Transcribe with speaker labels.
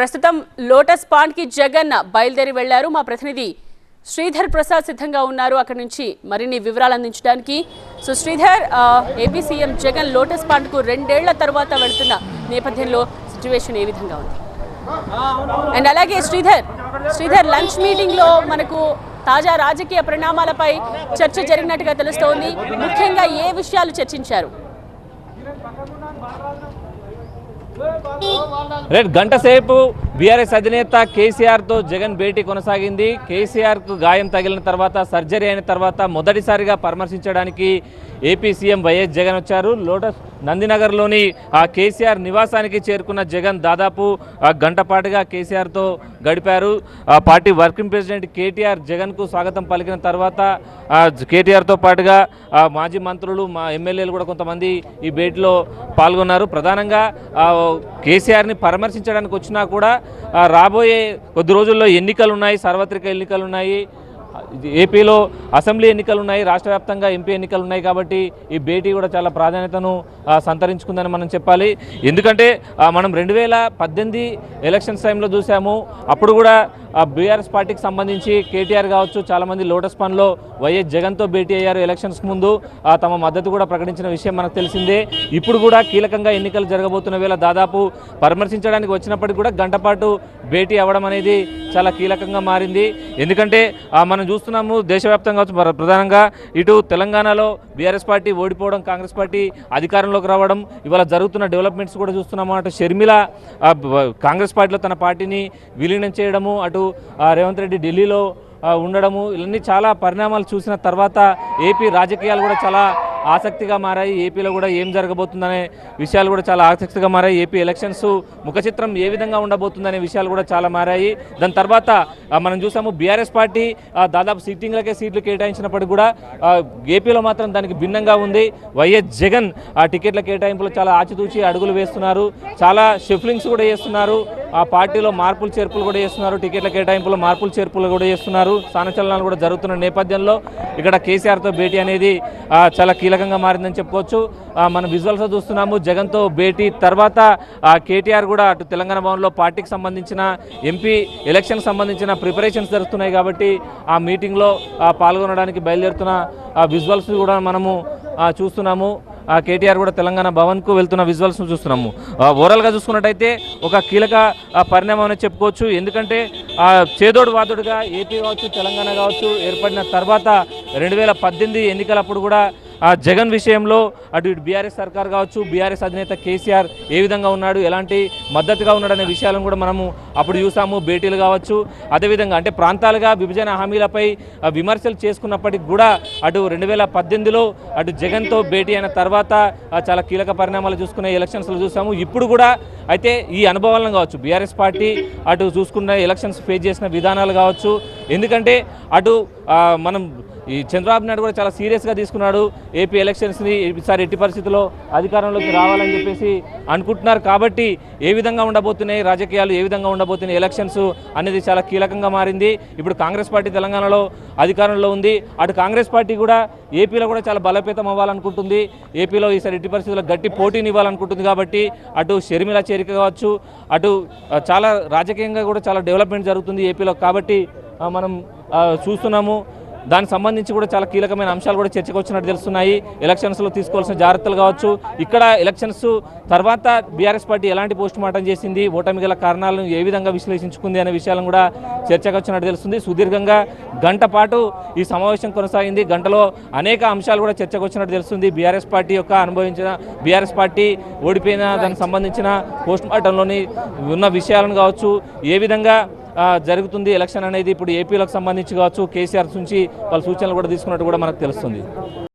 Speaker 1: ప్రస్తుతం లోటస్ పాండ్కి జగన్ బయలుదేరి వెళ్ళారు. మా ప్రతినిధి శ్రీధర్ ప్రసాద్ సిద్ధంగా ఉన్నారు. అక్కడి నుంచి మరిన్ని వివరాలు అందించడానికి. So Sridhar AP CM Jagan lotus పాండ్కు రెండేళ్ళ తర్వాత వెళుతున్న నేపథ్యంలో సిచ్యువేషన్ ఏ విధంగా ఉంది? అండ్ అలాగే శ్రీధర్ శ్రీధర్ లంచ్ మీటింగ్లో మనకు తాజా రాజకీయ పరిణామాలపై చర్చ జరిగినట్టుగా తెలుస్తోంది. ముఖ్యంగా ఏ విషయాలు చర్చించారు?
Speaker 2: రేట్ గంట సేపు బీఆర్ఎస్ అధినేత కేసీఆర్తో జగన్ భేటీ కొనసాగింది. కేసీఆర్కు గాయం తగిలిన తర్వాత సర్జరీ అయిన తర్వాత మొదటిసారిగా పరామర్శించడానికి ఏపీ సీఎం వైఎస్ జగన్ వచ్చారు. లోటస్ నందినగర్లోని ఆ కేసీఆర్ నివాసానికి చేరుకున్న జగన్ దాదాపు గంటపాటుగా కేసీఆర్తో గడిపారు. ఆ పార్టీ వర్కింగ్ ప్రెసిడెంట్ కేటీఆర్ జగన్కు స్వాగతం పలికిన తర్వాత కేటీఆర్తో పాటుగా మాజీ మంత్రులు మా ఎమ్మెల్యేలు కూడా కొంతమంది ఈ భేటీలో పాల్గొన్నారు. ప్రధానంగా కేసీఆర్ని పరామర్శించడానికి వచ్చినా కూడా రాబోయే కొద్ది రోజుల్లో ఎన్నికలు ఉన్నాయి సార్వత్రిక ఎన్నికలు ఉన్నాయి ఏపీలో అసెంబ్లీ ఎన్నికలు ఉన్నాయి రాష్ట్ర వ్యాప్తంగా ఎంపీ ఎన్నికలు ఉన్నాయి కాబట్టి ఈ భేటీ కూడా చాలా ప్రాధాన్యతను సంతరించుకుందని మనం చెప్పాలి. ఎందుకంటే మనం రెండు వేల పద్దెనిమిది ఎలక్షన్స్ టైంలో చూసాము. అప్పుడు కూడా బీఆర్ఎస్ పార్టీకి సంబంధించి కేటీఆర్ కావచ్చు చాలామంది లోటస్ పన్లో వైఎస్ జగన్తో భేటీ అయ్యారు ఎలక్షన్స్ ముందు. ఆ, తమ మద్దతు కూడా ప్రకటించిన విషయం మనకు తెలిసిందే. ఇప్పుడు కూడా కీలకంగా ఎన్నికలు జరగబోతున్న వేళ దాదాపు పరామర్శించడానికి వచ్చినప్పటికీ కూడా గంటపాటు భేటీ అవ్వడం అనేది చాలా కీలకంగా మారింది. ఎందుకంటే మనం చూస్తున్నాము దేశవ్యాప్తంగా కావచ్చు, ప్రధానంగా ఇటు తెలంగాణలో బీఆర్ఎస్ పార్టీ ఓడిపోవడం కాంగ్రెస్ పార్టీ అధికారంలోకి రావడం ఇవాళ జరుగుతున్న డెవలప్మెంట్స్ కూడా చూస్తున్నాము. అటు షర్మిల కాంగ్రెస్ పార్టీలో తన పార్టీని విలీనం చేయడము అటు రేవంత్ రెడ్డి ఢిల్లీలో ఉండడము ఇవన్నీ చాలా పరిణామాలు చూసిన తర్వాత ఏపీ రాజకీయాలు కూడా చాలా ఆసక్తిగా మారాయి. ఏపీలో కూడా ఏం జరగబోతుందనే విషయాలు కూడా చాలా ఆసక్తిగా మారాయి. ఏపీ ఎలక్షన్స్ ముఖ చిత్రం ఏ విధంగా ఉండబోతుందనే విషయాలు కూడా చాలా మారాయి. దాని తర్వాత మనం చూసాము బీఆర్ఎస్ పార్టీ దాదాపు సిట్టింగ్లకే సీట్లు కేటాయించినప్పటికీ కూడా ఏపీలో మాత్రం దానికి భిన్నంగా ఉంది. వైఎస్ జగన్ ఆ టికెట్ల కేటాయింపులు చాలా ఆచితూచి అడుగులు వేస్తున్నారు. చాలా షిఫ్లింగ్స్ కూడా చేస్తున్నారు ఆ పార్టీలో మార్పులు చేర్పులు కూడా చేస్తున్నారు. టికెట్ల కేటాయింపులో మార్పులు చేర్పులు కూడా చేస్తున్నారు. స్థానచలనాలు కూడా జరుగుతున్న నేపథ్యంలో ఇక్కడ కేసీఆర్తో భేటీ అనేది చాలా కీలకంగా మారిందని చెప్పుకోవచ్చు మనం విజువల్స్ చూస్తున్నాము జగన్తో భేటీ తర్వాత ఆ, కేటీఆర్ కూడా అటు తెలంగాణ భవన్లో పార్టీకి సంబంధించిన ఎంపీ ఎలక్షన్కి సంబంధించిన ప్రిపరేషన్స్ జరుగుతున్నాయి కాబట్టి ఆ మీటింగ్లో పాల్గొనడానికి బయలుదేరుతున్న ఆ విజువల్స్ కూడా మనము చూస్తున్నాము. ఆ కేటీఆర్ కూడా తెలంగాణ భవన్కు వెళ్తున్న విజువల్స్ను చూస్తున్నాము. ఓవరాల్గా చూసుకున్నట్టయితే ఒక కీలక పరిణామం అని చెప్పుకోవచ్చు. ఎందుకంటే ఆ, చేదోడు వాదోడుగా ఏపీ కావచ్చు తెలంగాణ కావచ్చు ఏర్పడిన తర్వాత రెండు వేల పద్దెనిమిది ఎన్నికలప్పుడు కూడా ఆ జగన్ విషయంలో అటు ఇటు బీఆర్ఎస్ సర్కార్ కావచ్చు బీఆర్ఎస్ అధినేత కేసీఆర్ ఏ విధంగా ఉన్నాడు ఎలాంటి మద్దతుగా ఉన్నాడనే విషయాలను కూడా మనము అప్పుడు చూసాము భేటీలు కావచ్చు. అదేవిధంగా అంటే ప్రాంతాలుగా విభజన హామీలపై విమర్శలు చేసుకున్నప్పటికి కూడా అటు రెండు వేల పద్దెనిమిదిలో అటు జగన్తో భేటీ అయిన తర్వాత చాలా కీలక పరిణామాలు చూసుకునే ఎలక్షన్స్లో చూసాము. ఇప్పుడు కూడా అయితే ఈ అనుభవాలను కావచ్చు బీఆర్ఎస్ పార్టీ అటు చూసుకున్న ఎలక్షన్స్ ఫేస్ చేసిన విధానాలు కావచ్చు. ఎందుకంటే అటు మనం ఈ చంద్రబాబు నాయుడు కూడా చాలా సీరియస్గా తీసుకున్నాడు. ఏపీ ఎలక్షన్స్ని ఈసారి ఎట్టి పరిస్థితుల్లో అధికారంలోకి రావాలని చెప్పేసి అనుకుంటున్నారు. కాబట్టి ఏ విధంగా ఉండబోతున్నాయి రాజకీయాలు ఏ విధంగా ఉండబోతున్నాయి ఎలక్షన్స్ అనేది చాలా కీలకంగా మారింది. ఇప్పుడు కాంగ్రెస్ పార్టీ తెలంగాణలో అధికారంలో ఉంది. అటు కాంగ్రెస్ పార్టీ కూడా ఏపీలో కూడా చాలా బలోపేతం అవ్వాలనుకుంటుంది. ఏపీలో ఈసారి ఎట్టి పరిస్థితుల్లో గట్టి పోటీని ఇవ్వాలనుకుంటుంది కాబట్టి అటు షర్మిల చేరిక కావచ్చు అటు చాలా రాజకీయంగా కూడా చాలా డెవలప్మెంట్ జరుగుతుంది ఏపీలో. కాబట్టి మనం చూస్తున్నాము. దానికి సంబంధించి కూడా చాలా కీలకమైన అంశాలు కూడా చర్చకు వచ్చినట్టు తెలుస్తున్నాయి. ఎలక్షన్స్లో తీసుకోవాల్సిన జాగ్రత్తలు కావచ్చు. ఇక్కడ ఎలక్షన్స్ తర్వాత బీఆర్ఎస్ పార్టీ ఎలాంటి పోస్ట్ మార్టం చేసింది ఓటమి గల కారణాలను ఏ విధంగా విశ్లేషించుకుంది అనే విషయాలను కూడా చర్చకు వచ్చినట్టు తెలుస్తుంది. సుదీర్ఘంగా గంట పాటు ఈ సమావేశం కొనసాగింది. గంటలో అనేక అంశాలు కూడా చర్చకు వచ్చినట్టు తెలుస్తుంది బీఆర్ఎస్ పార్టీ యొక్క అనుభవించిన బీఆర్ఎస్ పార్టీ ఓడిపోయిన దానికి సంబంధించిన పోస్ట్ మార్టంలోని ఉన్న విషయాలను కావచ్చు. ఏ విధంగా జరుగుతుంది. ఎలక్షన్ అనేది ఇప్పుడు ఏపీలకు సంబంధించి కావచ్చు కేసీఆర్ నుంచి వాళ్ళ సూచనలు కూడా తీసుకున్నట్టు కూడా మనకు తెలుస్తుంది.